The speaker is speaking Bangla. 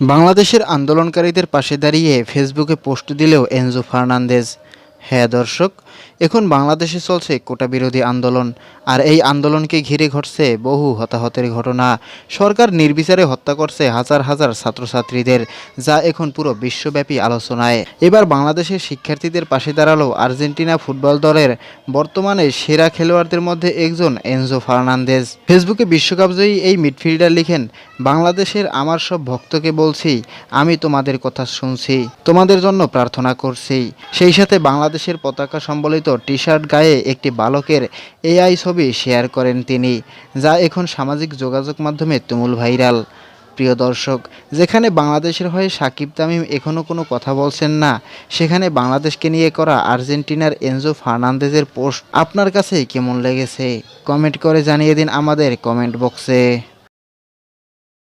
বাংলাদেশের আন্দোলনকারীদের পাশে দাঁড়িয়ে ফেসবুকে পোস্ট দিলেও এনজো ফার্নান্দেজ। হ্যাঁ দর্শক, এখন বাংলাদেশে চলছে কোটা বিরোধী আন্দোলন। আর এই আন্দোলনকে ঘিরে ঘটছে বহু হতাহতের ঘটনা। সরকার নির্বিচারে হত্যা করছে হাজার হাজার ছাত্রছাত্রীদের, যা এখন পুরো বিশ্বব্যাপী আলোচনায়। এবার বাংলাদেশের শিক্ষার্থীদের পাশে দাঁড়াল আর্জেন্টিনা ফুটবল দলের বর্তমানে সেরা খেলোয়াড়দের মধ্যে একজন এনজো ফার্নান্দেজ। ফেসবুকে বিশ্বকাপজয়ী এই মিডফিল্ডার লিখেন, বাংলাদেশের আমার সব ভক্তকে বলছি, আমি তোমাদের কথা শুনছি, তোমাদের জন্য প্রার্থনা করছি। সেই সাথে বাংলাদেশের পতাকা সম্বলিত টি শার্ট গায়ে একটি বালকের এআই ছবি শেয়ার করেন তিনি, যা এখন সামাজিক যোগাযোগ মাধ্যমে তুমুল ভাইরাল। প্রিয় দর্শক, যেখানে বাংলাদেশের হয়ে সাকিব তামিম এখনও কোনো কথা বলছেন না, সেখানে বাংলাদেশকে নিয়ে করা আর্জেন্টিনার এনজো ফার্নান্দেজের পোস্ট আপনার কাছে কেমন লেগেছে? কমেন্ট করে জানিয়ে দিন আমাদের কমেন্ট বক্সে।